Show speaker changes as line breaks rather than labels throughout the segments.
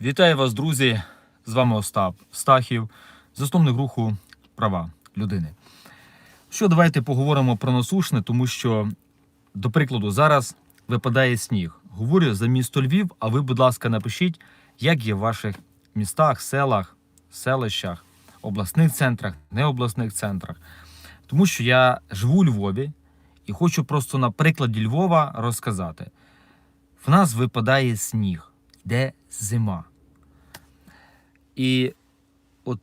Вітаю вас, друзі! З вами Остап Стахів, засновник руху права людини. Що давайте поговоримо про насушне, тому що, до прикладу, зараз випадає сніг. Говорю за місто Львів, а ви, будь ласка, напишіть, як є в ваших містах, селах, селищах, обласних центрах, необласних центрах. Тому що я живу у Львові і хочу просто на прикладі Львова розказати. В нас випадає сніг, йде зима. І от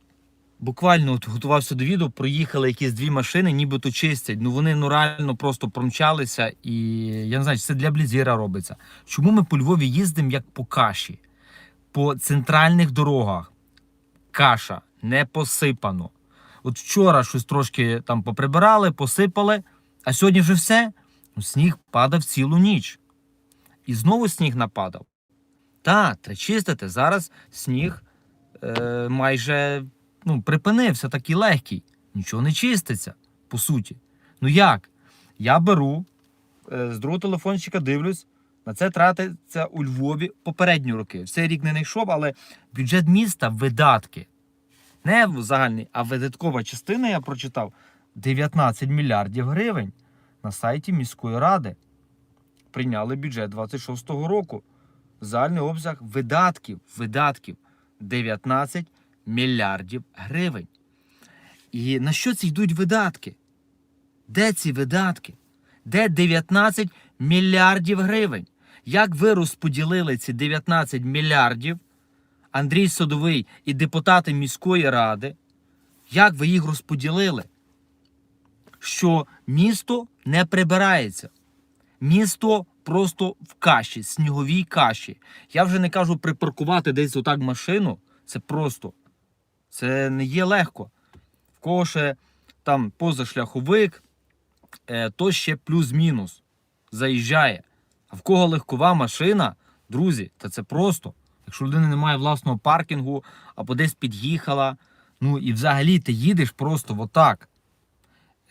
буквально от готувався до відео, проїхали якісь дві машини, нібито чистять. Ну вони ну реально просто промчалися, і я не знаю, це для блізіра робиться. Чому ми по Львові їздимо як по каші? По центральних дорогах каша не посипано. От вчора щось трошки там поприбирали, посипали, а сьогодні вже все. Ну, сніг падав цілу ніч. І знову сніг нападав. Та, треба чистити. Зараз сніг е, майже ну, припинився, такий легкий. Нічого не чиститься, по суті. Ну як? Я беру е, з другого телефончика, дивлюсь, на це тратиться у Львові попередні роки. Цей рік не знайшов, але бюджет міста видатки. Не в загальний, а видаткова частина, я прочитав 19 мільярдів гривень на сайті міської ради. Прийняли бюджет 26-го року. Загальний обсяг видатків, видатків 19 мільярдів гривень. І на що ці йдуть видатки? Де ці видатки? Де 19 мільярдів гривень? Як ви розподілили ці 19 мільярдів, Андрій Садовий і депутати міської ради? Як ви їх розподілили? Що місто не прибирається. Місто просто в каші, сніговій каші. Я вже не кажу припаркувати десь отак машину. Це просто. Це не є легко. В кого ще там позашляховик, е, то ще плюс-мінус заїжджає. А в кого легкова машина, друзі, то це просто. Якщо людина не має власного паркінгу або десь під'їхала, ну і взагалі ти їдеш просто отак.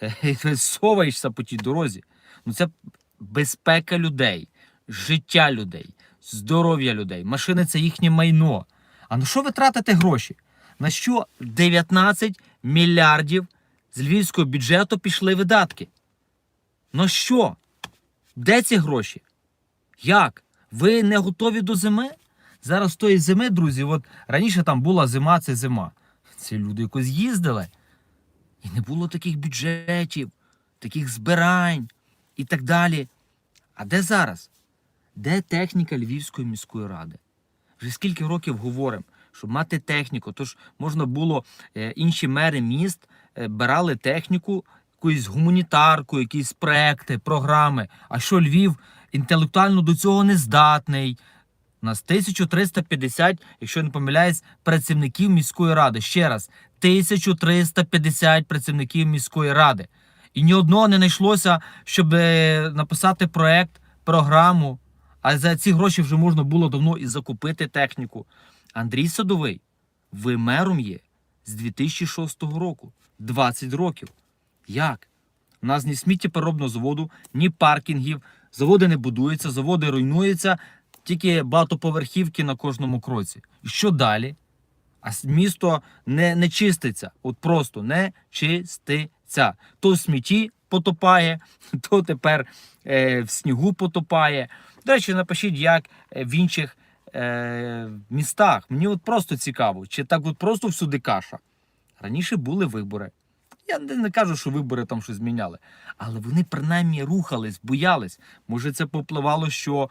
Е, соваєшся по тій дорозі. Ну це безпека людей, життя людей, здоров'я людей. Машини це їхнє майно. А на що ви тратите гроші? На що 19 мільярдів з львівського бюджету пішли видатки? На що? Де ці гроші? Як? Ви не готові до зими? Зараз тої зими, друзі, от раніше там була зима, це зима. Ці люди якось їздили. І не було таких бюджетів, таких збирань і так далі. А де зараз? Де техніка Львівської міської ради? Вже скільки років говоримо, щоб мати техніку, тож можна було е, інші мери міст е, брали техніку, якусь гуманітарку, якісь проекти, програми. А що Львів інтелектуально до цього не здатний? У нас 1350, якщо не помиляюсь, працівників міської ради. Ще раз, 1350 працівників міської ради. І ні одного не знайшлося, щоб е, написати проект, програму. А за ці гроші вже можна було давно і закупити техніку. Андрій Садовий, ви мером є з 2006 року, 20 років. Як? У нас ні сміттєпереробного заводу, ні паркінгів, заводи не будуються, заводи руйнуються, тільки багатоповерхівки на кожному кроці. І що далі? А місто не, не чиститься. От просто не чиститься. То в смітті потопає, то тепер е, в снігу потопає. До речі, напишіть, як е, в інших е, містах. Мені от просто цікаво, чи так от просто всюди каша. Раніше були вибори. Я не кажу, що вибори там щось зміняли, але вони принаймні рухались, боялись. Може, це попливало, що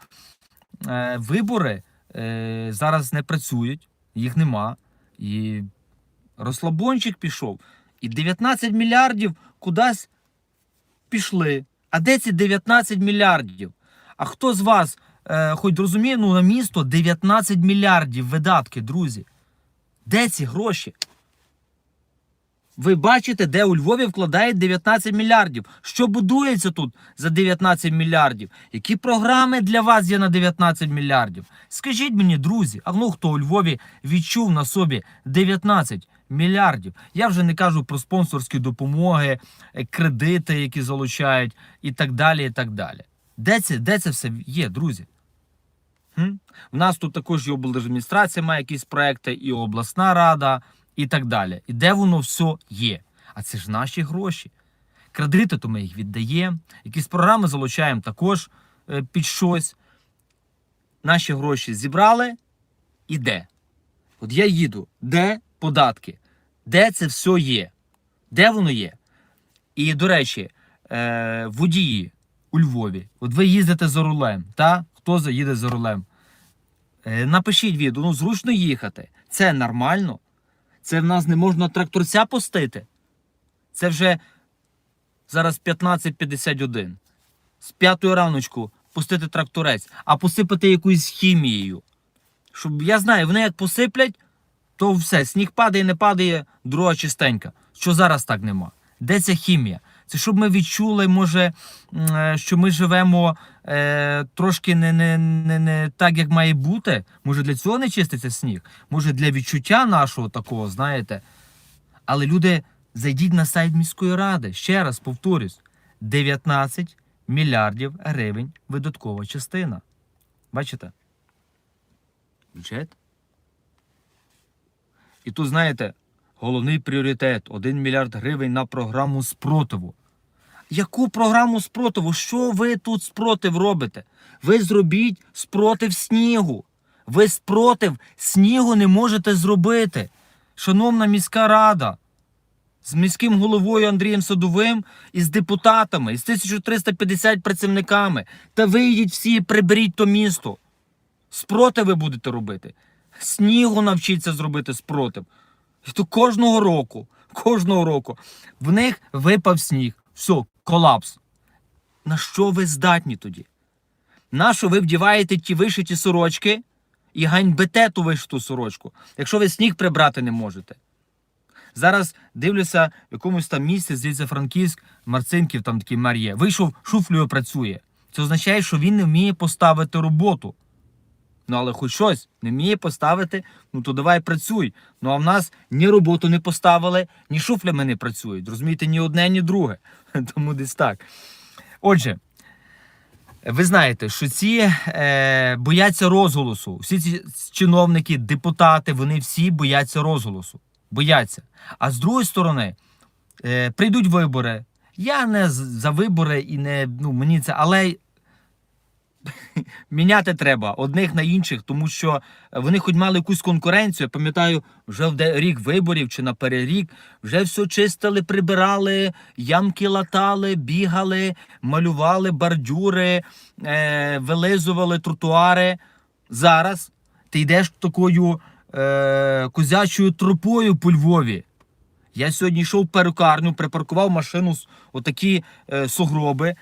е, вибори е, зараз не працюють, їх нема. І розслабончик пішов. І 19 мільярдів кудись пішли. А де ці 19 мільярдів? А хто з вас е, хоч розуміє, ну на місто 19 мільярдів видатки, друзі? Де ці гроші? Ви бачите, де у Львові вкладають 19 мільярдів. Що будується тут за 19 мільярдів? Які програми для вас є на 19 мільярдів? Скажіть мені, друзі, а ну хто у Львові відчув на собі 19 мільярдів? Я вже не кажу про спонсорські допомоги, е, кредити, які залучають, і так далі. і так далі. Де це, де це все є, друзі? Угу. У нас тут також і облдержадміністрація має якісь проекти, і обласна рада, і так далі. І де воно все є? А це ж наші гроші. Кредити, то ми їх віддаємо, якісь програми залучаємо також е, під щось. Наші гроші зібрали і де? От я їду, де податки? Де це все є? Де воно є? І, до речі, е, водії у Львові, от ви їздите за рулем, та? Хто заїде за рулем? Е, напишіть відео, ну зручно їхати. Це нормально. Це в нас не можна тракторця пустити. Це вже зараз 15.51. З п'ятої раночку пустити тракторець, а посипати якоюсь хімією. Щоб я знаю, вони як посиплять, то все, сніг падає, не падає, дорога чистенька. Що зараз так нема? Де ця хімія? Це щоб ми відчули, може, е, що ми живемо е, трошки не, не, не, не так, як має бути. Може, для цього не чиститься сніг? Може, для відчуття нашого такого, знаєте. Але люди, зайдіть на сайт міської ради. Ще раз повторюсь: 19 мільярдів гривень видаткова частина. Бачите? Бюджет. І тут, знаєте, головний пріоритет 1 мільярд гривень на програму спротиву. Яку програму спротиву? Що ви тут спротив робите? Ви зробіть спротив снігу. Ви спротив снігу не можете зробити. Шановна міська рада, з міським головою Андрієм Садовим і з депутатами, і з 1350 працівниками. Та вийдіть всі, приберіть то місто. Спротив ви будете робити. Снігу навчіться зробити спротив. І то кожного року, кожного року в них випав сніг. Все, колапс. На що ви здатні тоді? На що ви вдіваєте ті вишиті сорочки і ганьбите ту вишиту сорочку, якщо ви сніг прибрати не можете? Зараз дивлюся в якомусь там місці, здається, Франківськ, Марцинків, там такий мер. Вийшов, шуфлею працює. Це означає, що він не вміє поставити роботу. Ну, але хоч щось не вміє поставити, ну то давай працюй. Ну а в нас ні роботу не поставили, ні шуфлями не працюють. Розумієте, ні одне, ні друге. Тому десь так. Отже, ви знаєте, що ці е, бояться розголосу. Всі ці чиновники, депутати, вони всі бояться розголосу. Бояться. А з другої сторони, е, прийдуть вибори. Я не за вибори і не ну мені це, але міняти треба одних на інших, тому що вони хоч мали якусь конкуренцію. Я пам'ятаю, вже в рік виборів чи на перерік вже все чистили, прибирали, ямки латали, бігали, малювали бордюри, е, вилизували тротуари. Зараз ти йдеш такою е, козячою тропою по Львові. Я сьогодні йшов в перукарню, припаркував машину з отакі е, сугроби.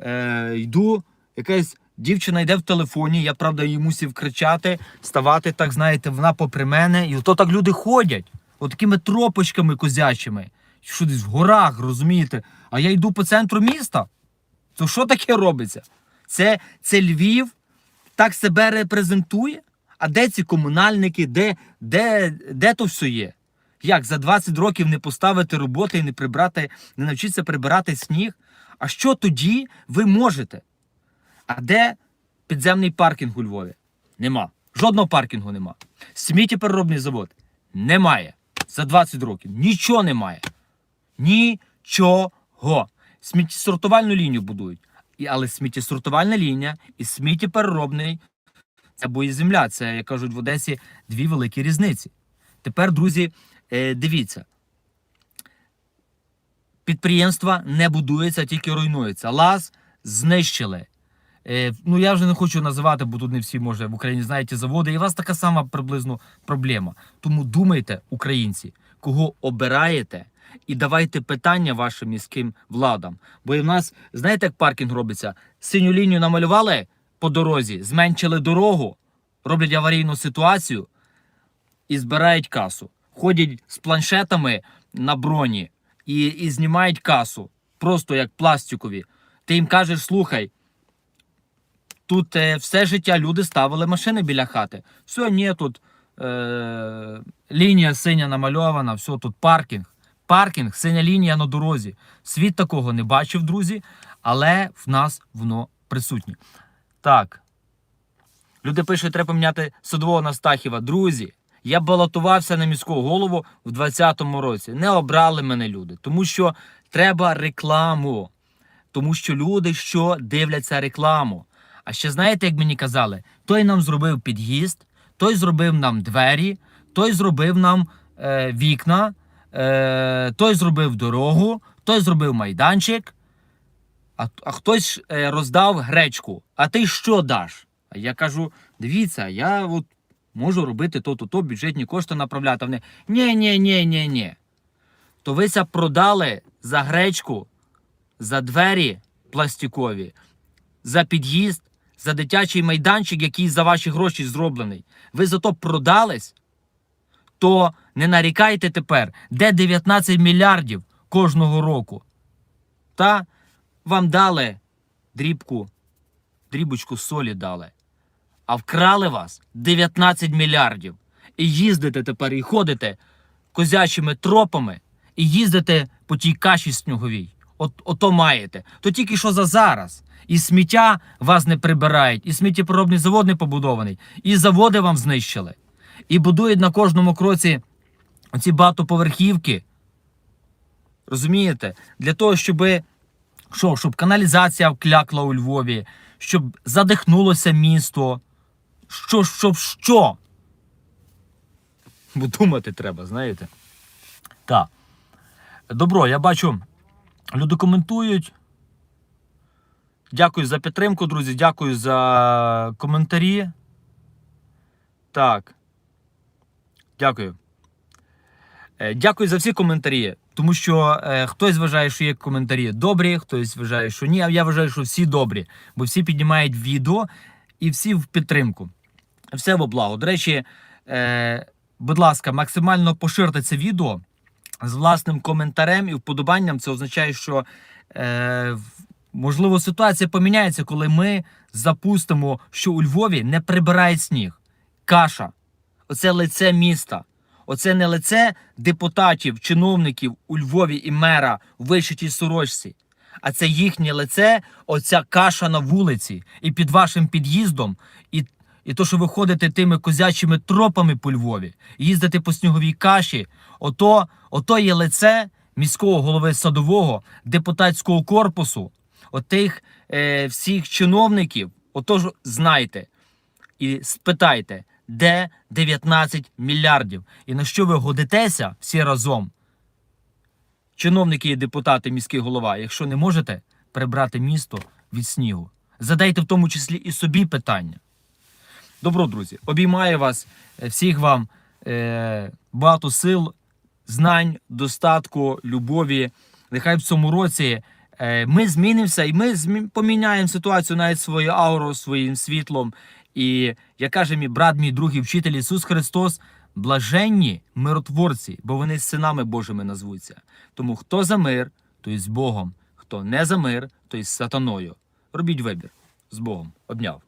Е, йду, якась дівчина йде в телефоні. Я правда їй мусив кричати, ставати, так знаєте, вона попри мене. І ото так люди ходять, отакими тропочками козячими. Що десь в горах, розумієте? А я йду по центру міста. То що таке робиться? Це, це Львів так себе репрезентує? А де ці комунальники, де, де, де то все є? Як за 20 років не поставити роботи і не прибрати, не навчитися прибирати сніг? А що тоді ви можете? А де підземний паркінг у Львові? Нема. Жодного паркінгу нема. Сміттєпереробний завод немає. За 20 років. Нічого немає. Нічого. Сміттєсортувальну лінію будують. І, але сміттєсортувальна лінія і сміттєпереробний це боєземля. Це, як кажуть в Одесі, дві великі різниці. Тепер, друзі, е, дивіться. Підприємства не будуються, тільки руйнуються. Лаз знищили. Е, ну я вже не хочу називати, бо тут не всі може в Україні знають ті заводи. І у вас така сама приблизно проблема. Тому думайте, українці, кого обираєте, і давайте питання вашим міським владам. Бо в нас, знаєте, як паркінг робиться? Синю лінію намалювали по дорозі, зменшили дорогу, роблять аварійну ситуацію і збирають касу. Ходять з планшетами на броні і, і знімають касу, просто як пластикові. Ти їм кажеш, слухай. Тут е, все життя люди ставили машини біля хати. Все, ні, тут е, лінія синя намальована, все, тут паркінг. Паркінг, синя лінія на дорозі. Світ такого не бачив, друзі, але в нас воно присутнє. Так. Люди пишуть, треба поміняти садового на Стахіва. Друзі, я балотувався на міського голову в 2020 році. Не обрали мене люди, тому що треба рекламу. Тому що люди що дивляться рекламу. А ще знаєте, як мені казали, той нам зробив під'їзд, той зробив нам двері, той зробив нам е, вікна, е, той зробив дорогу, той зробив майданчик, а, а хтось е, роздав гречку. А ти що даш? А я кажу: дивіться, я от можу робити то-то, то, бюджетні кошти направляти. Вони ні, ні, ні, ні, ні. То вися продали за гречку, за двері пластикові, за під'їзд, за дитячий майданчик, який за ваші гроші зроблений. Ви зато продались, то не нарікайте тепер, де 19 мільярдів кожного року. Та вам дали дрібку, дрібочку солі дали, а вкрали вас 19 мільярдів. І їздите тепер і ходите козячими тропами, і їздите по тій каші сніговій. От, ото маєте. То тільки що за зараз. І сміття вас не прибирають, і сміттєпоробний завод не побудований, і заводи вам знищили. І будують на кожному кроці ці багатоповерхівки. Розумієте? Для того, щоб, що, щоб каналізація вклякла у Львові, щоб задихнулося місто. Що, щоб що? Бо думати треба, знаєте? Так. Добро, я бачу, люди коментують. Дякую за підтримку, друзі. Дякую за коментарі. Так. Дякую. Е, Дякую за всі коментарі. Тому що е, хтось вважає, що є коментарі добрі, хтось вважає, що ні. А я вважаю, що всі добрі, бо всі піднімають відео і всі в підтримку. Все во благо. До речі, е, будь ласка, максимально поширте це відео з власним коментарем і вподобанням. Це означає, що е, можливо ситуація поміняється, коли ми запустимо, що у Львові не прибирають сніг. Каша. Оце лице міста. Оце не лице депутатів, чиновників у Львові і мера в вишитій сорочці. А це їхнє лице, оця каша на вулиці, і під вашим під'їздом, і, і то, що ви ходите тими козячими тропами по Львові, їздите по сніговій каші, ото, ото є лице міського голови садового, депутатського корпусу, отих е, всіх чиновників. Отож, знайте і спитайте, де 19 мільярдів, і на що ви годитеся всі разом, чиновники і депутати, міський голова, якщо не можете прибрати місто від снігу. Задайте в тому числі і собі питання. Добро, друзі, обіймаю вас, е, всіх вам е, багато сил, знань, достатку, любові. Нехай в цьому році ми змінимося і ми поміняємо ситуацію навіть свою ауру, своїм світлом. І як каже мій брат, мій другий вчитель Ісус Христос, блаженні миротворці, бо вони синами Божими назвуться. Тому хто за мир, той з Богом, хто не за мир, той з сатаною. Робіть вибір з Богом. Обняв.